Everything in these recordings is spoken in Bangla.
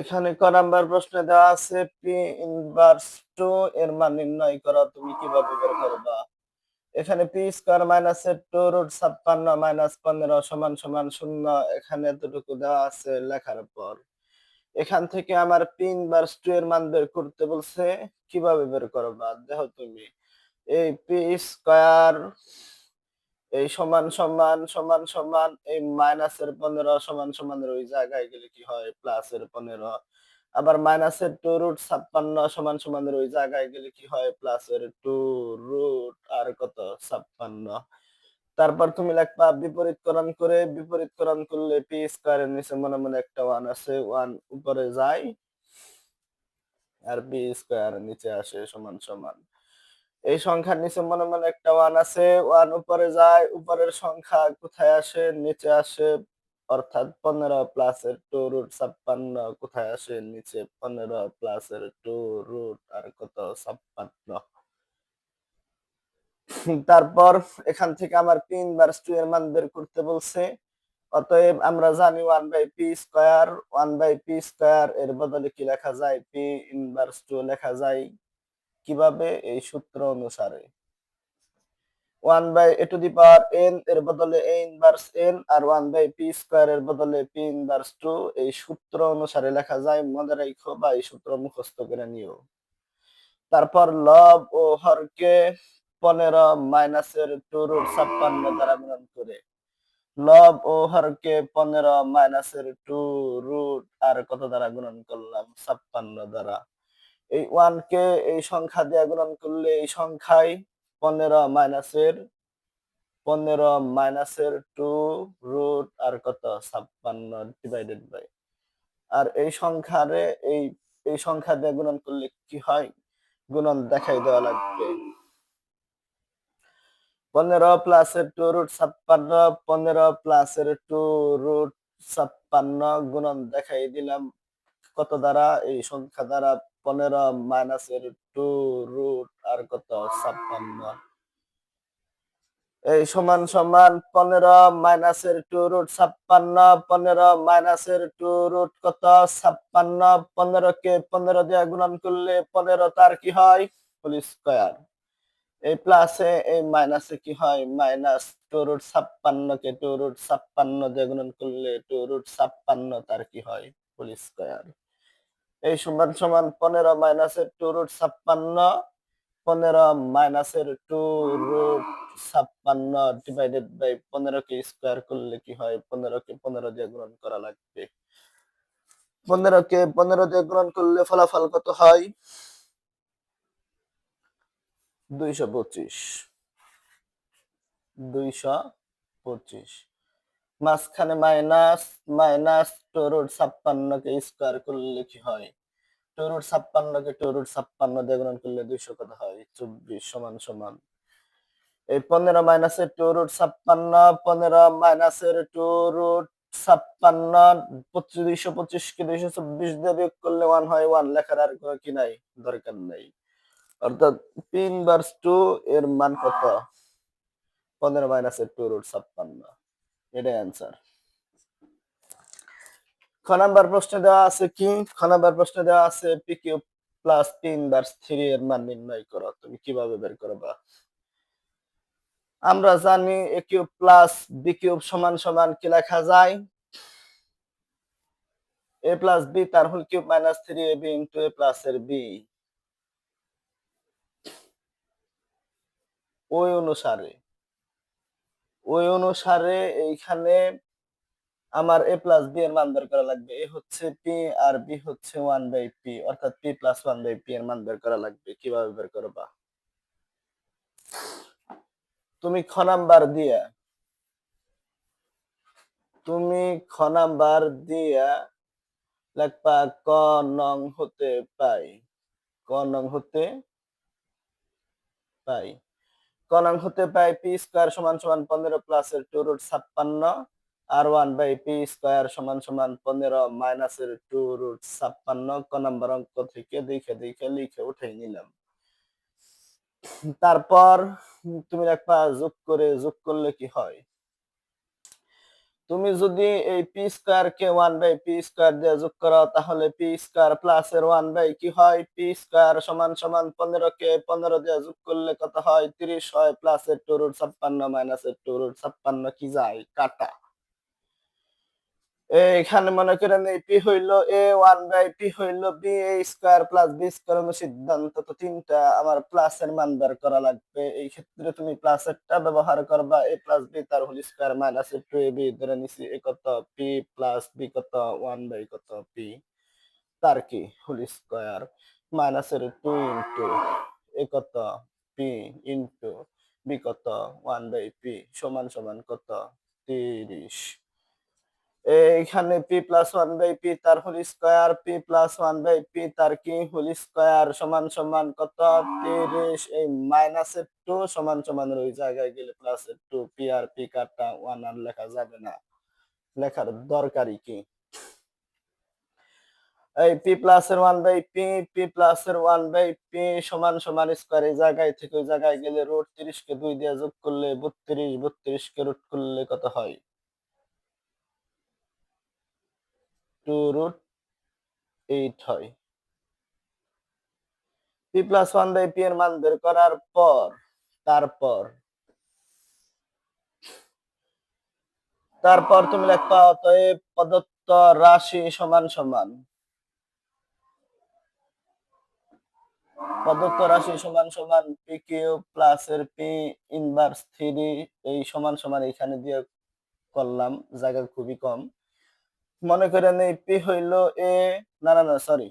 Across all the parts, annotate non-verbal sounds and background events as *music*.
এখানে ক নাম্বার প্রশ্নে দেওয়া আছে পি ইনভার্স টু এর মান নির্ণয় করো, তুমি কীভাবে বের করবা? এখানে P square minus two root ছাপ্পান্ন মাইনাস পনেরো সমান সমান শূন্য, এখানে এতটুকু দেওয়া আছে লেখার পর। এখান থেকে আমার পি ইনভার্স টু এর মান বের করতে বলছে, কীভাবে বের করবা? দেখো তুমি, এই পি স্কোয়ার এই সমান সমান সমান সমান, এই মাইনাসের পনেরো, সমান সমান ওই জায়গায় গেলে কি হয়? প্লাসের পনেরো। আবার মাইনাসের টু রুট ছাপ্পান্ন, সমান সমান ওই জায়গায় গেলে কি হয়? প্লাসের টু রুট আর কত? ছাপ্পান্ন। তারপর তুমি লিখবা বিপরীতকরণ করে, বিপরীতকরণ করলে পি স্কোয়ারের নিচে মনে মনে একটা ওয়ান আছে, ওয়ান উপরে যায়, আর পি স্কোয়ার নিচে আসে সমান সমান। এই সংখ্যার নিচে মনে মনে একটা ওয়ান আছে ওয়ান উপরে যায়, উপরের সংখ্যা কোথায় আসে? নিচে আসে, অর্থাৎ পনেরো প্লাসের টু রুট ছাপ্পান্ন, কোথায় আসে? নিচে পনেরো প্লাসের টু রুট আর কত? ছাপ্পান্ন। তারপর এখান থেকে আমার পি ইনভার্স টু এর মান বের করতে বলছে। অতএব আমরা জানি one by P square one by P square এর বদলে কি লেখা যায়? পি ইনভার্স টু লেখা যায়। কীভাবে এই সূত্র অনুসারে? One by A to the power N এর বদলে এ ইনভার্স এন আর ওয়ান বাই পি স্কোয়ার এর বদলে পি ইনভার্স টু এই সূত্র অনুসারে লেখা যায়, মনে রাখো বা এই সূত্র মুখস্থ করে নিও। তারপর লব ও হরকে পনেরো মাইনাসের টু রুট ছাপ্পান্ন দ্বারা গুণন করে। লব ও হরকে পনেরো মাইনাসের টু রুট আর কত দ্বারা গুণন করলাম? ছাপ্পান্ন দ্বারা। এই ওয়ান কে এই সংখ্যা দিয়ে গুণন করলে এই সংখ্যায় পনেরো মাইনাসের পনেরো মাইনাসের টু রুট আর কত? ছাপ্পান্ন ডিভাইডেড বাই আর এই সংখ্যারে এই এই সংখ্যা দিয়ে গুণন করলে কি হয়? গুণন দেখাই দেওয়া লাগবে। পনেরো প্লাসের টু রুট ছাপ্পান্ন, পনেরো প্লাসের টু রুট ছাপ্পান্ন, গুণন দেখাই দিলাম কত দ্বারা? এই সংখ্যা দ্বারা পনেরো মাইনাসের টু রুট আর কত? ছাপ্পান্ন। এই সমান সমান পনেরো মাইনাসের টু রুট ছাপ্পান্ন, পনেরো মাইনাসের টু রুট কত? ছাপ্পান্ন পনেরো কে পনেরো দিয়ে গুণন করলে পনেরো তার কি হয়? Whole square. এই প্লাসে এই মাইনাসে কি হয়? মাইনাস টু রুট ছাপ্পান্ন কে টু রুট ছাপ্পান্ন দিয়ে গুণন করলে টু রুট ছাপ্পান্ন তার কি হয়? Whole square. এই সমান সমান পনেরো মাইনাসের টু রুট ছাপ্পান্ন, পনেরো মাইনাসের টু রুট ছাপ্পান্ন ডিভাইডেড বাই পনেরো কে স্কোয়ার করলে কি হয়? পনেরো কে পনেরো দিয়ে গুণন করা লাগবে। পনেরো কে পনেরো দিয়ে গুণন করলে ফলাফল কত হয়? দুইশো পঁচিশ। দুইশো পঁচিশ। মাঝখানে মাইনাস মাইনাস, টু রুট ছাপ্পান্ন কে স্কোয়ার করলে কি হয়? টু রুট ছাপ্পান্ন কে টু রুট ছাপ্পান্ন দিয়ে করলে দুইশো কত হয়? চব্বিশ সমান সমান। এই পনেরো মাইনাসের টু রুট ছাপ্পান্ন, পনেরো মাইনাসের টু রুট ছাপ্পান্ন, পঁচিশ, দুইশো পঁচিশ কে দুইশো চব্বিশ দিয়ে বিয়োগ করলে ওয়ান হয় ওয়ান লেখার আর কোনো কি নাই? দরকার নাই। অর্থাৎ তিন ইনভার্স টু এর মান কত? পনেরো মাইনাসের টু রুট ছাপ্পান্ন। এটাই অ্যান্সার খ নাম্বার প্রশ্নে দেওয়া আছে কি? খ নাম্বার প্রশ্নে দেওয়া আছে P cube plus P inverse three এর মান নির্ণয় করো, তুমি কীভাবে বের করবা? আমরা জানি A cube plus B cube সমান সমান কি লেখা যায়? এ প্লাস বি তার whole cube minus three A B into A plus এর বি ওই অনুসারে। ওই অনুসারে এইখানে আমার এ প্লাস বি এর মান বের করা লাগবে। এ হচ্ছে পি আর বি হচ্ছে ওয়ান বাই পি অর্থাৎ P plus one by P এর মান বের করা লাগবে। কীভাবে বের করবা? তুমি খ নাম্বার দিয়া, তুমি খ নাম্বার দিয়া লেখবা ক নং হতে পাই, ক নং হতে পাই। নং হতে পাই পি স্কোয়ার সমান সমান পনেরো প্লাস এর টু রুট ছাপ্পান্ন আর ওয়ান বাই পি স্কোয়ার সমান সমান পনেরো মাইনাস এর টু রুট ছাপ্পান্ন, ক নম্বর অঙ্ক থেকে দেখে দেখে লিখে উঠে নিলাম। তারপর, তুমি দেখবা যোগ করে যোগ করলে কি হয়? তুমি যদি এই পি স্কোয়ার কে ওয়ান বাই পি স্কোয়ার দিয়ে যোগ করো তাহলে পি স্কোয়ার প্লাস এর ওয়ান বাই কি হয়? পি স্কোয়ার সমান সমান পনেরো কে পনেরো দিয়ে যোগ করলে কত হয়? তিরিশ হয় প্লাস এর টু রুট ছাপ্পান্ন মাইনাস এর টু রুট ছাপ্পান্ন, কি যায়? কাটা। এখানে মনে করেন এই পি হইল এ ওয়ান বাই পি হইল B A square plus B square সিদ্ধান্ত। তো তিনটা আমার প্লাস এর মান বের করা লাগবে। এই ক্ষেত্রে তুমি প্লাস এরটা ব্যবহার করবা। এ প্লাস বি তার whole square minus two A B ধরে নিছি এ কত পি প্লাস বি কত ওয়ান বাই কত পি তার কি? হোল স্কোয়ার মাইনাস এর টু ইন্টু এ কত পি ইন্টু বি কত ওয়ান বাই পি সমান সমান কত তিরিশ। এইখানে P plus one by P তার whole square P plus one by P তার কি হোল স্কোয়ার সমান সমান কত? তিরিশ, এই মাইনাসের টু সমান সমান ওই জায়গায় গেলে প্লাসের টু পি আর পি কারটা ওয়ান আর লেখা যাবে না। লেখার দরকারই কি? এই পি প্লাস এর one by P P plus এর ওয়ান বাই পি সমান সমান স্কোয়ার এই জায়গায় থেকে ওই জায়গায় গেলে রুট তিরিশ কে দুই দিয়ে যোগ করলে বত্রিশ বত্রিশ কে রুট করলে কত হয়? টু রুট এইট হয়। P plus one by p এর মান বের করার পর, তারপর তারপর তুমি লিখবা অতএব প্রদত্ত রাশি সমান সমান। প্রদত্ত রাশি সমান সমান পি কিউ প্লাস এর পি ইনভার্স থ্রি এই সমান সমান এখানে দিয়ে করলাম, জায়গা খুবই কম। মনে করেন এই পি হইল এ না না না সরি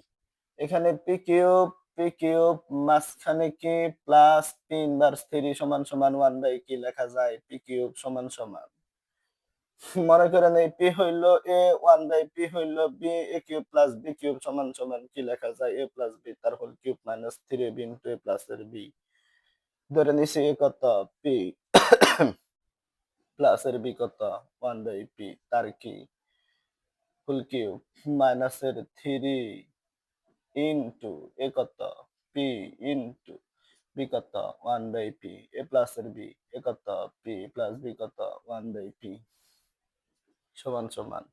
এখানে পি কিউব পি কিউব মাঝখানে কি প্লাস পি ইনভার্স থ্রি সমান সমান ওয়ান বাই কি লেখা যায় পি কিউব সমান সমান। মনে করেন এই পি হইল এ ওয়ান বাই পি হইল b a cube plus b cube সমান সমান কি লেখা যায় এ প্লাস বি তার whole cube minus three b into a plus এর বি ধরে নিছি এ কত? পি প্লাস *coughs* এর বি কত? ওয়ান বাই পি তার কি ফুল কিউব মাইনাস এর থ্রি ইন্টু এ কত? পি ইন্টু বি কত? One by p a plus এর b a p plus b কত? ওয়ান বাই পি সমান সমান।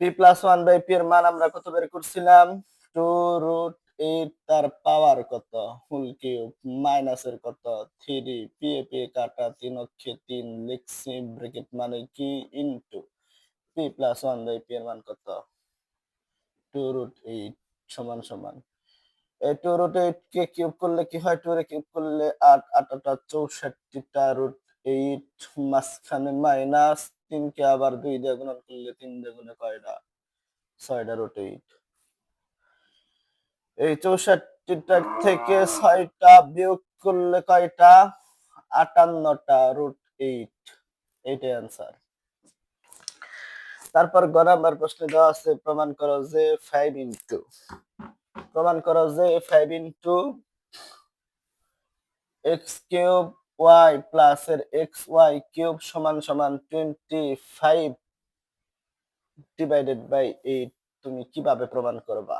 P plus one by p এর মান আমরা কত বের করছিলাম? টু রুট এইট তার পাওয়ার কত? ফুল কিউব মাইনাস এর কত? থ্রি পি এ পি কাটা তিন অক্ষে তিন লিখছি ব্রেকেট মানে কি? Into p plus one by p এর মান কত? টু রুট এইট সমান সমান। এই টু রুট এইট কে কিউব করলে কি হয়? টু রে কিউব করলে আট আট আটা চৌষট্টিটা রুট এইট মাঝখানে মাইনাস তিনকে আবার দুই দিয়ে গুণন করলে তিন দিয়ে গুণে কয়টা? ছয়টা রুট এইট এই চৌষট্টিটা থেকে ছয়টা বিয়োগ করলে কয়টা? আটান্নটা রুট এইট এইটাই অ্যান্সার তারপর গ নাম্বার প্রশ্নে দেওয়া আছে, প্রমাণ করো যে ফাইভ ইন্টু প্রমাণ করো যে five into x cube y plus এর এক্স ওয়াই কিউব সমান সমান twenty five divided by eight তুমি কীভাবে প্রমাণ করবা?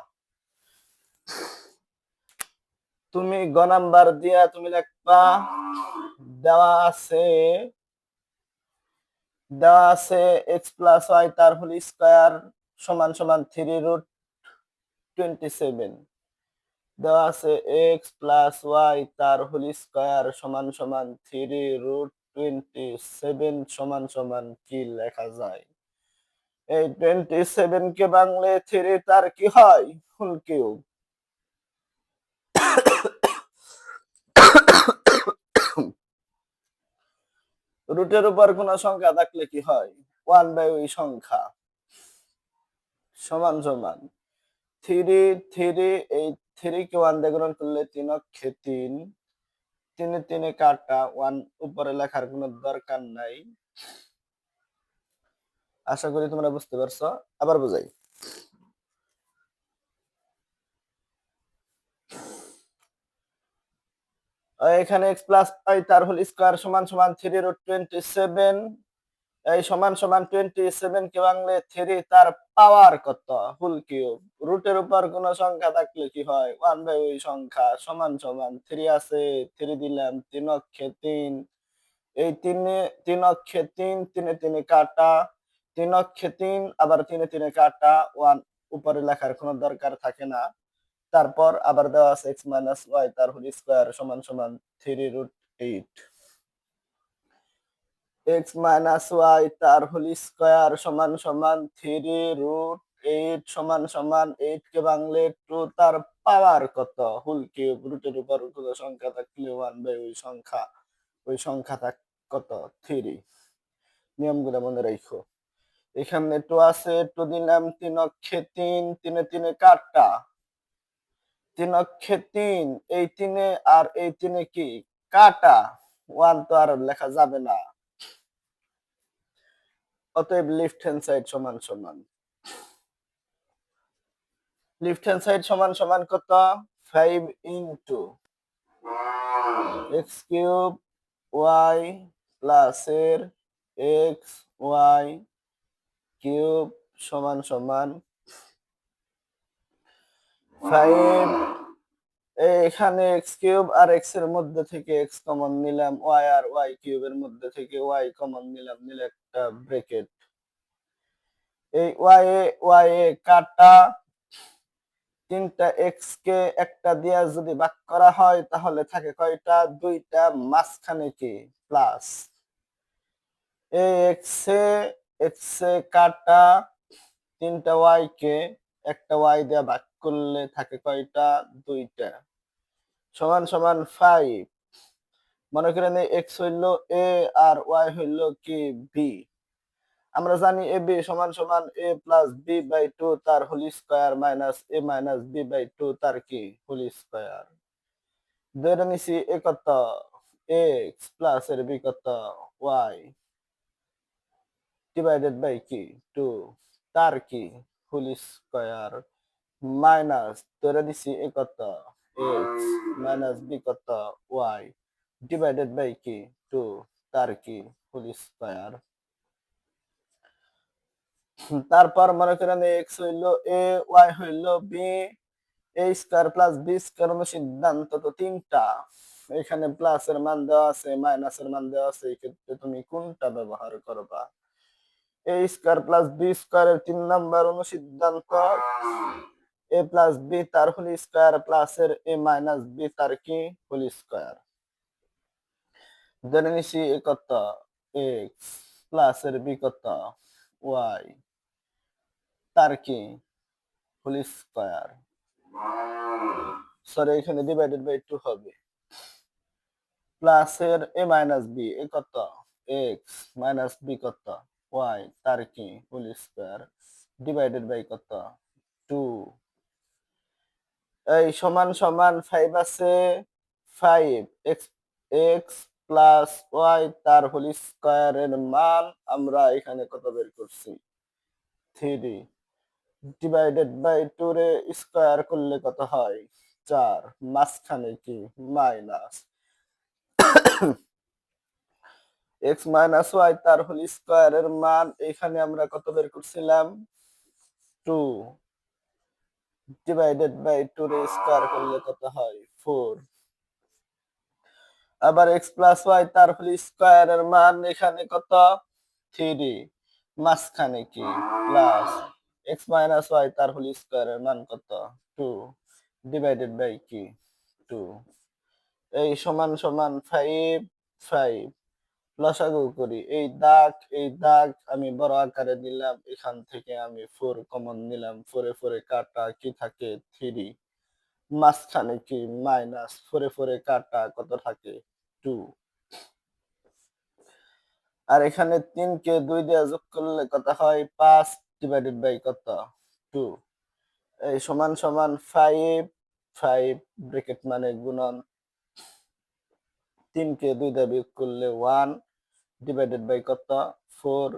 তুমি গ নাম্বার দিয়া তুমি লিখবা, দেওয়া আছে দেওয়া আছে এক্স প্লাস ওয়াই তার হোল স্কোয়ার সমান সমান থ্রি রুট টোয়েন্টি সেভেন দেওয়া আছে এক্স প্লাস ওয়াই তার হোল স্কোয়ার সমান সমান থ্রি রুট টোয়েন্টি সেভেন সমান সমান কি লেখা যায়? এই টোয়েন্টি সেভেন কে বাংলে থ্রি তার কি হয়? ফুল কিউব রুটের উপর কোন সংখ্যা থাকলে কি হয়? ওয়ান বাই ওই সংখ্যা। সমান সমান। থ্রি থ্রি এই থ্রি কে ওয়ান দিয়ে গুণন করলে তিন অক্ষে তিন। তিনে তিনে কাটা ওয়ান উপরে লেখার কোনো দরকার নাই। আশা করি তোমরা বুঝতে পারছ। আবার বুঝাই। এখানে এক্স প্লাস আই তার হোল স্কোয়ার সমান সমান থ্রি রুট টোয়েন্টি সেভেন এই সমান সমান টোয়েন্টি সেভেন কে বাংলে থ্রি তার পাওয়ার কত? ফুল কিউব রুটের উপর কোন সংখ্যা থাকলে কি হয়? ওয়ান বাই ওই সংখ্যা সমান সমান থ্রি আছে। থ্রি দিলাম, তিন অক্ষে তিন। এই তিনে, তিন অক্ষে তিন, তিনে তিনে কাটা। তিন অক্ষে তিন, আবার তিনে তিনে কাটা। ওয়ান উপরে লেখার কোনো দরকার থাকে না। তারপর আবার দেওয়া আছে এক্স মাইনাস ওয়াই তার হোল স্কোয়ার সমান সমান three root eight x minus y তার হোল স্কোয়ার সমান সমান থ্রি রুট এইট সমান সমান এইট কে বাংলে টু তার পাওয়ার কত? হুল কিউব রুটের উপর কোনো সংখ্যা থাকলে ওয়ান বাই ওই সংখ্যা ওই সংখ্যা থাক কত? থ্রি নিয়মগুলো মনে রাখো এখানে টু আছে টু দিলাম তিন অক্ষে তিন, তিনে তিনে কাটা। তিন অক্ষে তিন এই তিনে আর এই তিনে কি? কাটা। ওয়ান তো আর লেখা যাবে না। অতএব লিফট হ্যান্ড সাইড সমান সমান। লিফট হ্যান্ড সাইড সমান সমান কত? Five into x cube y plus এর এক্স ওয়াই কিউব সমান সমান ফাইভ এখানে এক্স কিউব আর এক্সের মধ্যে থেকে এক্স কমন নিলাম ওয়াই আর ওয়াই কিউবের মধ্যে থেকে ওয়াই কমন নিলাম, নিলে একটা ব্রেকেট এই ওয়াই এ ওয়াই এ কাটা তিনটা এক্স কে একটা দিয়া যদি ভাগ করা হয়, তাহলে থাকে কয়টা? দুইটা, মাঝখানে কি? প্লাস। এই এক্স এ এক্স এ কাটা তিনটা ওয়াই কে একটা ওয়াই দিয়ে ভাগ করলে থাকে কয়টা? দুইটা। সমান সমান ফাইভ মনে করেন এক্স হইল এ আর ওয়াই হইল কি বি আমরা জানি এ বি সমান সমান a plus b by two তার whole square minus a minus b by two তার কি? হোল স্কোয়ার ধরে নিছি এ কত? এক্স প্লাস এর বি কত? ওয়াই ডিভাইডেড বাই কি টু তার কি? হোল স্কোয়ার মাইনাস ধরে দিছি এ কত এক্স মাইনাস বি কত ওয়াই ডিভাইডেড বাই কি টু তার কি তারপর মনে করেন এক্স হইল এ ওয়াই হইল b a square plus b square সিদ্ধান্ত তো তিনটা। এখানে প্লাস এর মান দেওয়া আছে মাইনাস এর মান দেওয়া আছে এই ক্ষেত্রে তুমি কোনটা ব্যবহার করবা? এ স্কোয়ার প্লাস বি স্কোয়ারের তিন নাম্বার অনুসিদ্ধান্ত এ প্লাস বি তার হোল স্কোয়ার প্লাস এর এ মাইনাস বি তার কি? Whole square. ধরে নিছি এ কত? এক্স প্লাস এর বি কত? ওয়াই। তার কি? Whole square. সরি এখানে ডিভাইডেড বাই টু হবে। প্লাস এর এ মাইনাস বি, এ কত? এক্স মাইনাস বি কত? ওয়াই। তার কি? Whole square. ডিভাইডেড বাই কত? টু এই সমান সমান ফাইভ আছে five x x plus y তার হোল স্কোয়ারের মান আমরা এখানে কত বের করছি? থ্রি ডিভাইডেড বাই টু রে স্কোয়ার করলে কত হয়? চার, মাঝখানে কি? মাইনাস এক্স মাইনাস ওয়াই তার হোল স্কোয়ারের মান এখানে আমরা কত বের করছিলাম? টু ডিভাইডেড বাই টু রে স্কোয়ার করলে কত হয়? ফোর আবার এক্স প্লাস ওয়াই তার হোল স্কোয়ারের মান এখানে কত? থ্রি মাঝখানে কি? প্লাস এক্স মাইনাস ওয়াই তার হোল স্কোয়ারের মান কত? টু ডিভাইডেড বাই কি? টু এই সমান সমান ফাইভ ফাইভ লসাগু করি। এই দাগ এই দাগ আমি বড় আকারে দিলাম এখান থেকে আমি ফোর কমন নিলাম, ফোরে ফোরে কাটা কি থাকে? থ্রি। মাঝখানে কি মাইনাস ফোরে ফোরে কাটা কত থাকে? টু। আর এখানে তিন কে দুই দিয়ে যোগ করলে কত হয়? পাঁচ ডিভাইডেড বাই কত? টু। এই সমান সমান ফাইভ ফাইভ ব্রেকেট মানে গুণন তিন কে দুই দিয়ে বিয়োগ করলে ওয়ান ডিভাইডেড বাই কত? ফোর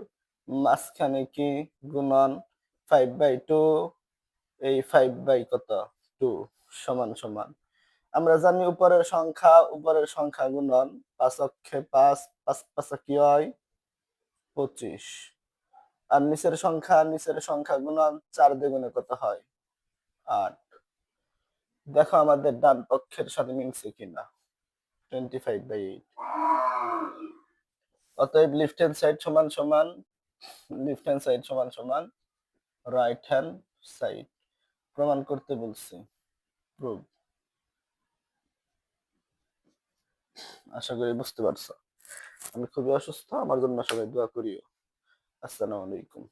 মাঝখানে কি গুণন ফাইভ বাই টু এই ফাইভ বাই কত? টু সমান সমান। আমরা জানি উপরের সংখ্যা উপরের সংখ্যা গুণন পাঁচ অক্ষে পাঁচ পাঁচ, পাঁচা কি হয়? পঁচিশ। আর নিচের সংখ্যা নিচের সংখ্যা গুণন চার দ্বিগুণে কত হয়? আট। দেখো আমাদের ডান পক্ষের সাথে মিলছে কিনা। টোয়েন্টি ফাইভ বাই অতএব সমান সমান সমান সমান রাইট হ্যান্ড সাইড প্রমাণ করতে বলছি। প্রুভ আশা করি বুঝতে পারছ। আমি খুবই অসুস্থ, আমার জন্য সবাই দোয়া করিও। আসসালামু আলাইকুম।